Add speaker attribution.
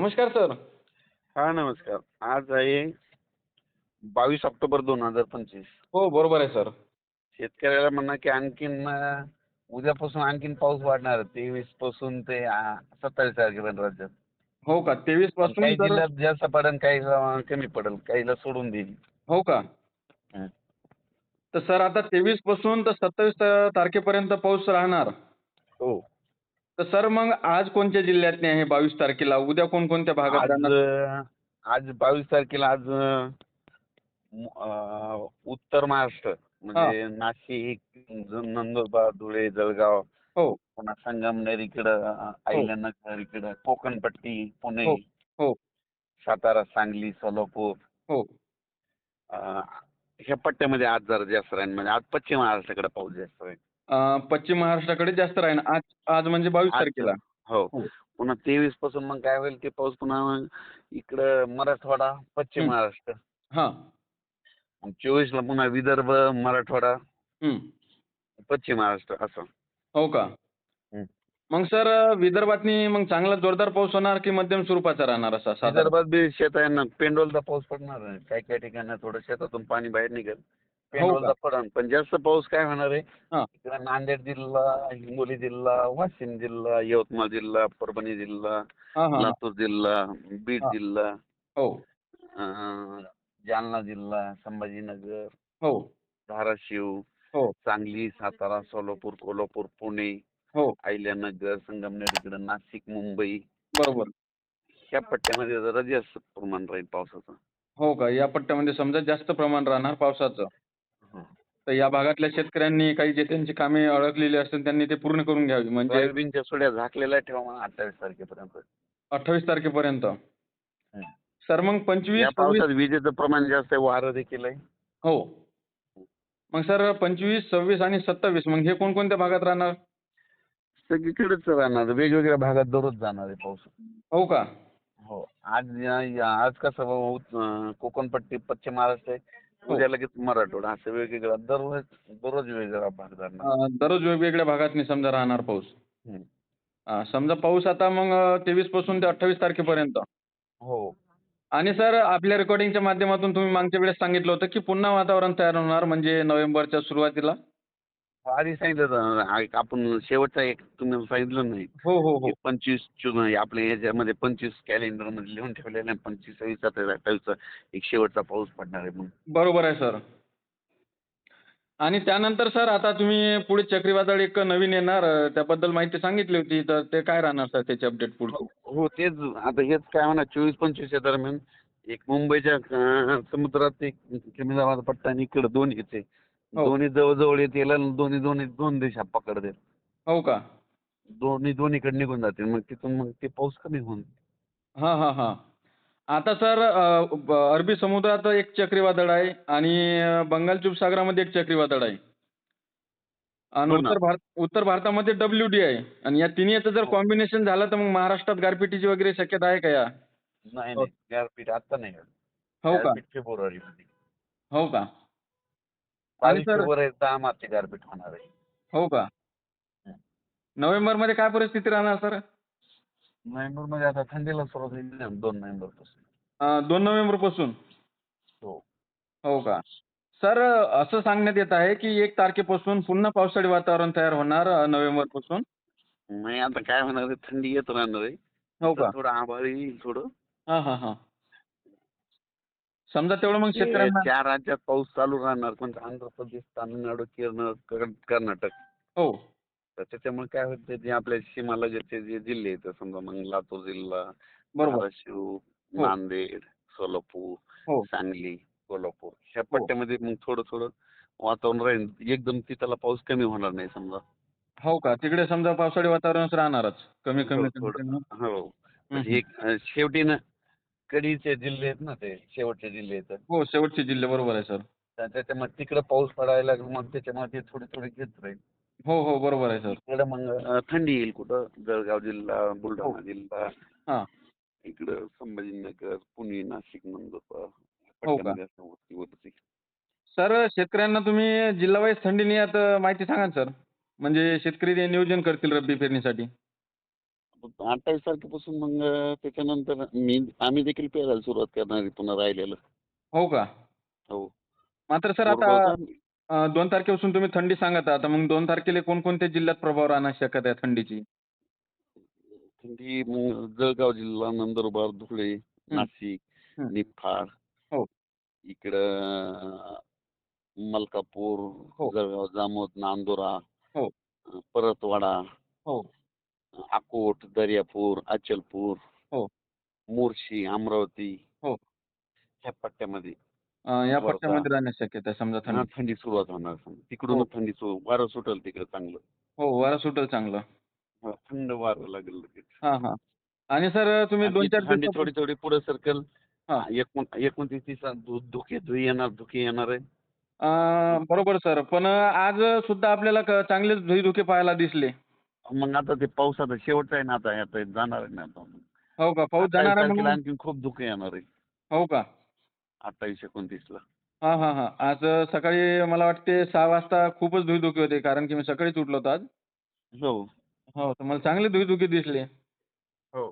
Speaker 1: नमस्कार सर
Speaker 2: हा नमस्कार. आज आहे बावीस ऑक्टोबर दोन हजार पंचवीस.
Speaker 1: हो बरोबर आहे सर
Speaker 2: शेतकऱ्याला म्हणणं की आणखीन अं, उद्यापासून आणखीन पाऊस वाढणार तेवीसपासून ते सत्तावीस तारखेपर्यंत राज्यात.
Speaker 1: हो का? तेवीसपासून
Speaker 2: काही
Speaker 1: तर
Speaker 2: जिल्ह्यात जास्त पडेल काहीला कमी पडेल काहीला सोडून देईल.
Speaker 1: हो का?
Speaker 2: हं.
Speaker 1: तर सर आता तेवीसपासून तर सत्तावीस तारखेपर्यंत पाऊस राहणार.
Speaker 2: हो.
Speaker 1: तर सर मग आज कोणत्या जिल्ह्यात आहे बावीस तारखेला? उद्या कोणकोणत्या भागात
Speaker 2: आज अं, आज बावीस तारखेला आज अं, म- अं, उत्तर महाराष्ट्र म्हणजे नाशिक ज- नंदुरबार धुळे जळगाव
Speaker 1: हो.
Speaker 2: पुन्हा संगमनेर इकडं अं, अहिल्यानगर इकडं कोकणपट्टी पुणे
Speaker 1: हो, हो.
Speaker 2: सातारा सांगली सोलापूर.
Speaker 1: हो.
Speaker 2: अं, ह्या पट्ट्यामध्ये आज जरा जास्त राहील म्हणजे आज पश्चिम महाराष्ट्राकडे पाऊस जास्त राहील
Speaker 1: पश्चिम महाराष्ट्राकडे जास्त राहील आज आज म्हणजे बावीस तारखेला.
Speaker 2: हो. पुन्हा तेवीसपासून मग काय होईल ते पाऊस पुन्हा मग इकडं मराठवाडा पश्चिम. महाराष्ट्र.
Speaker 1: हा.
Speaker 2: मग चोवीसला पुन्हा विदर्भ मराठवाडा. पश्चिम महाराष्ट्र असं.
Speaker 1: हो का. मग सर विदर्भातनी मग चांगला जोरदार पाऊस होणार की मध्यम स्वरूपाचा राहणार असा साधारण?
Speaker 2: विदर्भात बी शेतांना पेंडोलचा पाऊस पडणार आहे. काही काही ठिकाणी थोडं शेतातून पाणी बाहेर निघेल. पेंडोलचा पडणार पण जास्त पाऊस काय होणार आहे?
Speaker 1: हा.
Speaker 2: इकडे नांदेड जिल्हा हिंगोली जिल्हा वाशिम जिल्हा यवतमाळ जिल्हा परभणी जिल्हा
Speaker 1: हा हा हा.
Speaker 2: लातूर जिल्हा बीड
Speaker 1: हा.
Speaker 2: जिल्हा
Speaker 1: हो.
Speaker 2: जालना जिल्हा संभाजीनगर
Speaker 1: हो.
Speaker 2: धाराशिव
Speaker 1: हो.
Speaker 2: सांगली सातारा सोलापूर कोल्हापूर पुणे
Speaker 1: हो.
Speaker 2: अहिल्यानगर संगमनेर इकडं नाशिक मुंबई.
Speaker 1: बरोबर.
Speaker 2: ह्या पट्ट्यामध्ये जरा जास्त प्रमाण राहील पावसाचं.
Speaker 1: हो का? या पट्ट्यामध्ये समजा जास्त प्रमाण राहणार पावसाचं. तर या भागातल्या शेतकऱ्यांनी काही जे त्यांची कामे अडकलेली असतील त्यांनी ते पूर्ण करून घ्यावी. म्हणजे
Speaker 2: सोयाबीनच्या सुड्या झाकलेल्या ठेवा मग अठ्ठावीस तारखेपर्यंत.
Speaker 1: अठ्ठावीस तारखेपर्यंत. सर मग पंचवीस
Speaker 2: या
Speaker 1: सव्वीस
Speaker 2: पावसात विजेचं प्रमाण जास्त आहे वारं देखील आहे.
Speaker 1: हो. मग सर पंचवीस सव्वीस आणि सत्तावीस मग हे कोणकोणत्या भागात राहणार?
Speaker 2: सगळीकडेच राहणार वेगवेगळ्या भागात दररोज जाणार आहे पाऊस.
Speaker 1: हो का?
Speaker 2: हो. आज या- या- आज कसं उत- अं, कोकणपट्टी पश्चिम महाराष्ट्र आहे. उद्या लगेच मराठवाडा असं वेगवेगळा दररोज दररोज वेगवेगळा भाग
Speaker 1: अं, दररोज वेगवेगळ्या भागातनी समजा राहणार पाऊस.
Speaker 2: हम्म.
Speaker 1: अं, समजा पाऊस आता मग तेवीसपासून ते अठ्ठावीस तारखेपर्यंत.
Speaker 2: हो.
Speaker 1: आणि सर आपल्या रेकॉर्डिंगच्या माध्यमातून तुम्ही मागच्या वेळेस सांगितलं होतं की पुन्हा वातावरण तयार होणार म्हणजे नोव्हेंबरच्या सुरुवातीला.
Speaker 2: आधी सांगितलं होतं, आ- आपण शेवटचा एक तुम्ही सांगितलं नाही.
Speaker 1: हो हो हो.
Speaker 2: पंचवीस जून आपल्या याच्यामध्ये पंचवीस कॅलेंडरमध्ये लिहून ठेवलेलं आहे पंचवीस सव्वीस सत्तावीस अठ्ठावीसचा एक शेवटचा पाऊस पडणार आहे म्हणून.
Speaker 1: बरोबर आहे सर. आणि त्यानंतर सर आता तुम्ही पुढे चक्रीवादळ एक नवीन येणार अं, त्याबद्दल माहिती सांगितली होती तर ते काय राहणार सर त्याची अपडेट पुढची?
Speaker 2: हो तेच आता हेच काय म्हणा चोवीस पंचवीसच्या दरम्यान एक मुंबईच्या अं, समुद्रात एक कमी दाबाचा पट्टा आणि इकडे दोन येते.
Speaker 1: हो.
Speaker 2: दोन्ही जवळजवळ येतील आणि दोन्ही दोन्ही दोन दिशा पकडतील
Speaker 1: हो का?
Speaker 2: दोन्ही दोन्हीकडे निघून जातील. मग तिथून मग ते पाऊस कमी होऊन
Speaker 1: हां हां हां. आता सर अरबी समुद्रात एक चक्रीवादळ आहे आणि बंगालच्या उपसागरामध्ये एक चक्रीवादळ आहे. आणि
Speaker 2: हो ना.
Speaker 1: उत्तर भारत उत्तर भारतामध्ये डब्ल्यू डी आहे. आणि या तिन्हीचं जर
Speaker 2: हो.
Speaker 1: कॉम्बिनेशन झालं तर मग महाराष्ट्रात गारपिटीची वगैरे शक्यता आहे का या?
Speaker 2: नाही
Speaker 1: हो.
Speaker 2: नाही. गारपीट आता नाही.
Speaker 1: हो का?
Speaker 2: गारपीट फेब्रुवारीमध्ये.
Speaker 1: हो का? आणि
Speaker 2: बावीस
Speaker 1: सर
Speaker 2: फेब्रुवारी दहा मार्च गारपीट होणार आहे.
Speaker 1: हो का?
Speaker 2: हं.
Speaker 1: नोव्हेंबरमध्ये काय परिस्थिती राहणार सर?
Speaker 2: नोव्हेंबरमध्ये आता थंडीला सुरुवात होईल ना दोन नोव्हेंबरपासून
Speaker 1: अ, दोन नोव्हेंबरपासून?
Speaker 2: हो.
Speaker 1: हो का? सर असं सांगण्यात येत आहे की एक तारखेपासून पुन्हा पावसाळी वातावरण तयार होणार अ, नोव्हेंबरपासून?
Speaker 2: नाही आता काय होणार आहे? थंडी येत राहणार आहे.
Speaker 1: हो का?
Speaker 2: थोडं आभाळ येईल थोडं.
Speaker 1: हां हां हां. समजा तेवढं मग शेतकऱ्यांना
Speaker 2: चार राज्यात पाऊस चालू राहणार पण आंध्र प्रदेश तामिळनाडू केरळ कर- कर्नाटक.
Speaker 1: हो.
Speaker 2: तर त्याच्यामुळे काय होतं जे आपल्या सीमालगतचे जे जिल्हे आहेत समजा मग लातूर जिल्हा
Speaker 1: बरोबर.
Speaker 2: धाराशिव नांदेड सोलापूर
Speaker 1: हो.
Speaker 2: सांगली कोल्हापूर ह्या पट्ट्यामध्ये मग थोडं थोडं वातावरण राहील. एकदम तिथला पाऊस कमी होणार नाही समजा.
Speaker 1: हो का? तिकडे समजा पावसाळी वातावरणच राहणारच. कमी कमी
Speaker 2: हो. हो शेवटी ना कडीचे जिल्हे आहेत ना ते शेवटचे जिल्हे आहेत.
Speaker 1: हो शेवटचे जिल्हे बरोबर आहे सर.
Speaker 2: तर त्याच्यामध्ये तिकडे पाऊस पडायला लागला मग त्याच्यामध्ये थोडे थोडे घेत राहील.
Speaker 1: हो हो बरोबर आहे सर.
Speaker 2: इकडे मग अं, थंडी येईल कुठं? जळगाव जिल्हा बुलढाणा जिल्हा.
Speaker 1: हां.
Speaker 2: इकडं संभाजीनगर पुणे नाशिक नंदुरबार
Speaker 1: हो का?
Speaker 2: पट्ट्यामध्ये असं होत-.
Speaker 1: सर शेतकऱ्यांना तुम्ही जिल्हावाईज थंडी नियात माहिती सांगा ना सर. म्हणजे शेतकरी ते नियोजन करतील रब्बी पेरणीसाठी.
Speaker 2: अठ्ठावीस तारखेपासून मग त्याच्यानंतर मी आम्ही देखील पेरायला सुरुवात करणार आहे पुन्हा राहिलेलं
Speaker 1: हो का
Speaker 2: हो
Speaker 1: मात्र सर आता अं, दोन तारखेपासून तुम्ही थंडी सांगत आहात मग दोन तारखेला कोणकोणत्या जिल्ह्यात प्रभाव राहणार शक्यता आहे थंडीची
Speaker 2: थंडी मग जळगाव जिल्हा नंदुरबार धुळे नाशिक. निफाड
Speaker 1: हो.
Speaker 2: इकडं मलकापूर
Speaker 1: हो.
Speaker 2: जळगाव जामोद नांदुरा
Speaker 1: हो.
Speaker 2: परतवाडा
Speaker 1: हो
Speaker 2: अकोट दर्यापूर अचलपूर
Speaker 1: हो.
Speaker 2: मोर्शी अमरावती
Speaker 1: हो.
Speaker 2: ह्या पट्ट्यामध्ये
Speaker 1: अं, या. पट्ट्यामध्ये राहण्याची शक्यता आहे समजा
Speaker 2: हा,
Speaker 1: थंडी.
Speaker 2: थंडी सुरुवात होणार तिकडून थंडी सुरू वारं सुटल तिकडे चांगलं.
Speaker 1: हो वारा सुटेल चांगलं.
Speaker 2: हा, थंड वारं लागेल लगेच.
Speaker 1: हा हा. आणि सर तुम्ही दोन चार
Speaker 2: थंडी थोडी थोडी पुढे सरकल.
Speaker 1: हा.
Speaker 2: एकोण एकोणतीस दिवसात धु- धुके धुई येणार धुके येणार आहे.
Speaker 1: अं, बरोबर सर. पण आज सुद्धा आपल्याला क- चांगलेच धुईधुके पाहायला दिसले.
Speaker 2: मग आता ते पावसाचा शेवटचा आहे ना आता आता जाणार आहे ना आता.
Speaker 1: हो का? पाऊस जाणार आहे
Speaker 2: तारखेला
Speaker 1: म्हणून?
Speaker 2: आणखी खूप धुके येणार आहे.
Speaker 1: हो का?
Speaker 2: अठ्ठावीस एकोणतीस ला.
Speaker 1: हा हा हा. आज सकाळी मला वाटते सहा वाजता खूपच धुईधुके होते कारण की मी सकाळीच उठलो होतो आज.
Speaker 2: हो.
Speaker 1: हो तर मला चांगले धुईधुके दिसले.
Speaker 2: हो.